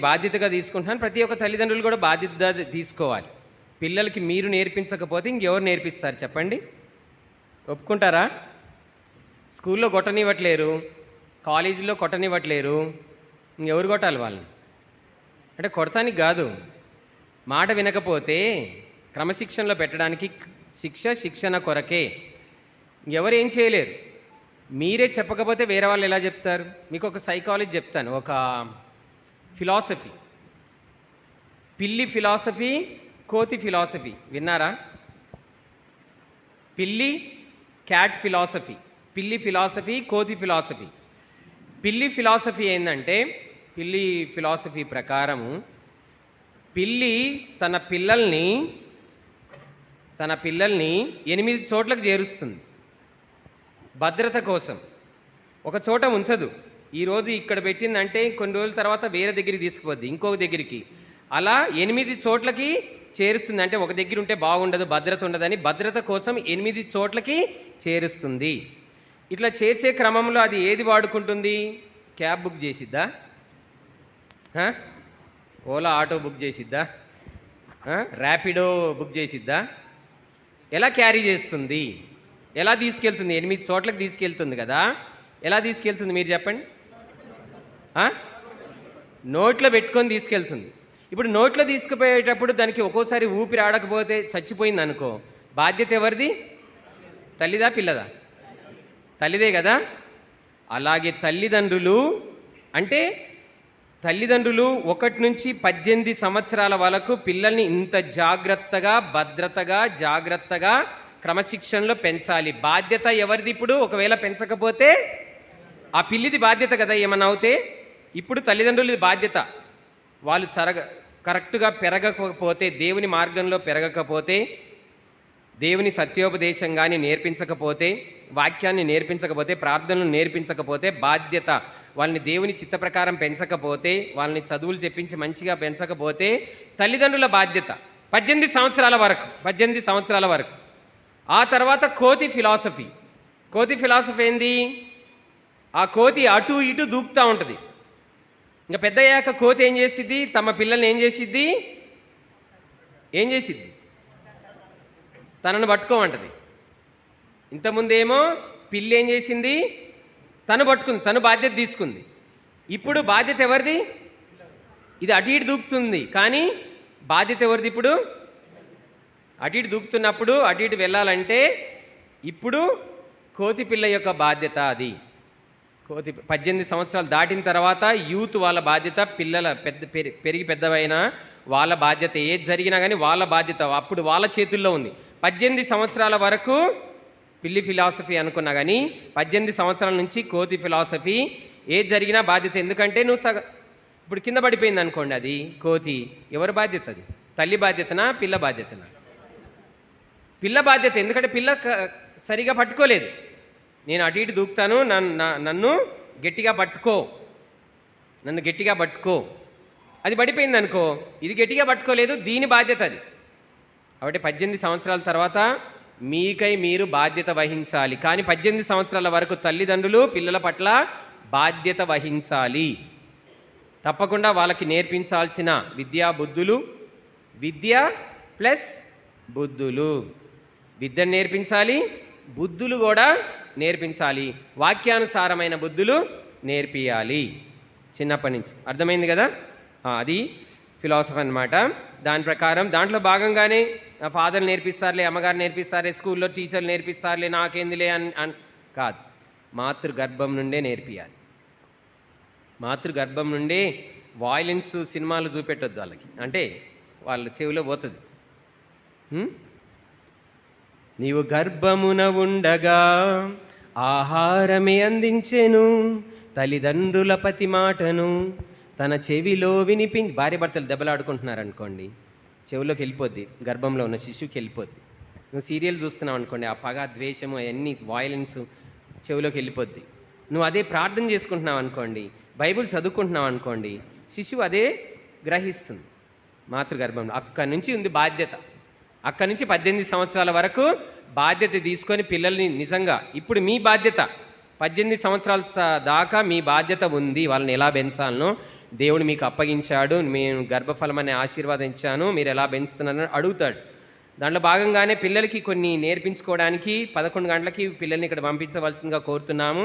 బాధ్యతగా తీసుకుంటున్నాను. ప్రతి ఒక్క తల్లిదండ్రులు కూడా బాధ్యత తీసుకోవాలి. పిల్లలకి మీరు నేర్పించకపోతే ఇంకెవరు నేర్పిస్తారు చెప్పండి? ఒప్పుకుంటారా? స్కూల్లో కొట్టనివ్వట్లేరు. కాలేజీలో కొట్టనివ్వట్లేరు. ఇంకెవరు కొట్టాలి వాళ్ళని? అంటే కొడతానికి కాదు. మాట వినకపోతే క్రమశిక్షణలో పెట్టడానికి శిక్ష శిక్షణ కొరకే. ఎవరు ఏం చేయలేరు. మీరే చెప్పకపోతే వేరే వాళ్ళు ఎలా చెప్తారు? మీకు ఒక సైకాలజీ చెప్తాను. ఒక ఫిలాసఫీ. పిల్లి ఫిలాసఫీ కోతి ఫిలాసఫీ. విన్నారా? పిల్లి క్యాట్ ఫిలాసఫీ. పిల్లి ఫిలాసఫీ కోతి ఫిలాసఫీ. పిల్లి ఫిలాసఫీ ఏంటంటే పిల్లి ఫిలాసఫీ ప్రకారము పిల్లి తన పిల్లల్ని తన పిల్లల్ని ఎనిమిది చోట్లకు చేరుస్తుంది. భద్రత కోసం. ఒక చోట ఉంచదు. ఈరోజు ఇక్కడ పెట్టిందంటే కొన్ని రోజుల తర్వాత వేరే దగ్గరికి తీసుకుపోద్ది ఇంకొక దగ్గరికి. అలా ఎనిమిది చోట్లకి చేరుస్తుంది అంటే ఒక దగ్గర ఉంటే బాగుండదు భద్రత ఉండదని భద్రత కోసం ఎనిమిది చోట్లకి చేరుస్తుంది. ఇట్లా చేర్చే క్రమంలో అది ఏది వాడుకుంటుంది? క్యాబ్ బుక్ చేసిద్దా? ఓలా ఆటో బుక్ చేసిద్దా? ర్యాపిడో బుక్ చేసిద్దా? ఎలా క్యారీ చేస్తుంది? ఎలా తీసుకెళ్తుంది? ఎనిమిది చోట్లకు తీసుకెళ్తుంది కదా? ఎలా తీసుకెళ్తుంది మీరు చెప్పండి. నోట్లో పెట్టుకొని తీసుకెళ్తుంది. ఇప్పుడు నోట్లో తీసుకుపోయేటప్పుడు దానికి ఒక్కోసారి ఊపిరి ఆడకపోతే చచ్చిపోయింది అనుకో. బాధ్యత ఎవరిది? తల్లిదా పిల్లదా? తల్లిదే కదా? అలాగే తల్లిదండ్రులు అంటే తల్లిదండ్రులు ఒకటి నుంచి పద్దెనిమిది సంవత్సరాల వరకు పిల్లల్ని ఇంత జాగ్రత్తగా భద్రతగా జాగ్రత్తగా క్రమశిక్షణలో పెంచాలి. బాధ్యత ఎవరిది ఇప్పుడు? ఒకవేళ పెంచకపోతే ఆ పిల్లిది బాధ్యత కదా ఏమన్నా అవుతే? ఇప్పుడు తల్లిదండ్రులది బాధ్యత. వాళ్ళు సరగ కరెక్ట్గా పెరగకపోతే దేవుని మార్గంలో పెరగకపోతే దేవుని సత్యోపదేశం కానీ నేర్పించకపోతే వాక్యాన్ని నేర్పించకపోతే ప్రార్థనలు నేర్పించకపోతే బాధ్యత. వాళ్ళని దేవుని చిత్త ప్రకారం పెంచకపోతే వాళ్ళని చదువులు చెప్పించి మంచిగా పెంచకపోతే తల్లిదండ్రుల బాధ్యత. పద్దెనిమిది సంవత్సరాల వరకు పద్దెనిమిది సంవత్సరాల వరకు. ఆ తర్వాత కోతి ఫిలాసఫీ. కోతి ఫిలాసఫీ ఏంది? ఆ కోతి అటు ఇటు దూకుతూ ఉంటుంది. ఇంకా పెద్ద అయ్యాక కోతి ఏం చేసిద్ది? తమ పిల్లల్ని ఏం చేసిద్ది? ఏం చేసిద్ది? తనను పట్టుకోమంటది. ఇంతకుముందేమో పిల్లి ఏం చేసింది? తను పట్టుకుంది తను బాధ్యత తీసుకుంది. ఇప్పుడు బాధ్యత ఎవరిది? ఇది అటు ఇటు దూకుతుంది. కానీ బాధ్యత ఎవరిది ఇప్పుడు? అటు ఇటు దూకుతున్నప్పుడు అటు ఇటు వెళ్ళాలంటే ఇప్పుడు కోతి పిల్ల యొక్క బాధ్యత అది. కోతి పద్దెనిమిది సంవత్సరాలు దాటిన తర్వాత యూత్ వాళ్ళ బాధ్యత పిల్లల పెద్ద పెరిగి పెద్దవైన వాళ్ళ బాధ్యత ఏది జరిగినా కానీ వాళ్ళ బాధ్యత అప్పుడు వాళ్ళ చేతుల్లో ఉంది. పద్దెనిమిది సంవత్సరాల వరకు పిల్లి ఫిలాసఫీ అనుకున్నా కానీ పద్దెనిమిది సంవత్సరాల నుంచి కోతి ఫిలాసఫీ ఏది జరిగినా బాధ్యత. ఎందుకంటే నువ్వు సగ ఇప్పుడు కింద పడిపోయింది అనుకోండి అది కోతి ఎవరి బాధ్యత అది? తల్లి బాధ్యతనా పిల్ల బాధ్యతనా? పిల్ల బాధ్యత ఎందుకంటే పిల్ల సరిగా పట్టుకోలేదు. నేను అటు ఇటు దూకుతాను నన్ను నన్ను గట్టిగా పట్టుకో. నన్ను గట్టిగా పట్టుకో. అది పడిపోయింది అనుకో ఇది గట్టిగా పట్టుకోలేదు దీని బాధ్యత అది. కాబట్టి పద్దెనిమిది సంవత్సరాల తర్వాత మీకై మీరు బాధ్యత వహించాలి. కానీ పద్దెనిమిది సంవత్సరాల వరకు తల్లిదండ్రులు పిల్లల పట్ల బాధ్యత వహించాలి. తప్పకుండా వాళ్ళకి నేర్పించాల్సిన విద్యా బుద్ధులు విద్య ప్లస్ బుద్ధులు. విద్యను నేర్పించాలి బుద్ధులు కూడా నేర్పించాలి. వాక్యానుసారమైన బుద్ధులు నేర్పియాలి. చిన్నప్పటి నుంచి. అర్థమైంది కదా? అది ఫిలాసఫీ అన్నమాట. దాని ప్రకారం దాంట్లో భాగంగానే నా ఫాదర్ నేర్పిస్తారులే అమ్మగారు నేర్పిస్తారులే స్కూల్లో టీచర్లు నేర్పిస్తారులే నాకేందిలే అని అని కాదు. మాతృ గర్భం నుండే నేర్పియాలి. మాతృ గర్భం వాయిలెన్స్ సినిమాలు చూపెట్టొద్దు వాళ్ళకి. అంటే వాళ్ళ చెవిలో పోతుంది. నీవు గర్భమున ఉండగా ఆహారమే అందించెను తల్లిదండ్రుల పతి మాటను తన చెవిలో వినిపి భార్య భర్తలు దెబ్బలాడుకుంటున్నారు అనుకోండి చెవిలోకి వెళ్ళిపోద్ది గర్భంలో ఉన్న శిశువుకి వెళ్ళిపోద్ది. నువ్వు సీరియల్ చూస్తున్నావు అనుకోండి ఆ పగ ద్వేషము అవన్నీ వాయిలెన్స్ చెవిలోకి వెళ్ళిపోద్ది. నువ్వు అదే ప్రార్థన చేసుకుంటున్నావు అనుకోండి బైబిల్ చదువుకుంటున్నావు అనుకోండి శిశువు అదే గ్రహిస్తుంది మాతృగర్భంలో. అక్కడి నుంచి ఉంది బాధ్యత. అక్కడి నుంచి పద్దెనిమిది సంవత్సరాల వరకు బాధ్యత తీసుకొని పిల్లల్ని నిజంగా ఇప్పుడు మీ బాధ్యత పద్దెనిమిది సంవత్సరాల దాకా మీ బాధ్యత ఉంది వాళ్ళని ఎలా పెంచాలనో దేవుడు మీకు అప్పగించాడు నేను గర్భఫలం అనే ఆశీర్వాదం ఇచ్చాను మీరు ఎలా పెంచుతున్నారని అడుగుతాడు. దాంట్లో భాగంగానే పిల్లలకి కొన్ని నేర్పించుకోవడానికి పదకొండు గంటలకి పిల్లల్ని ఇక్కడ పంపించవలసిందిగా కోరుతున్నాము.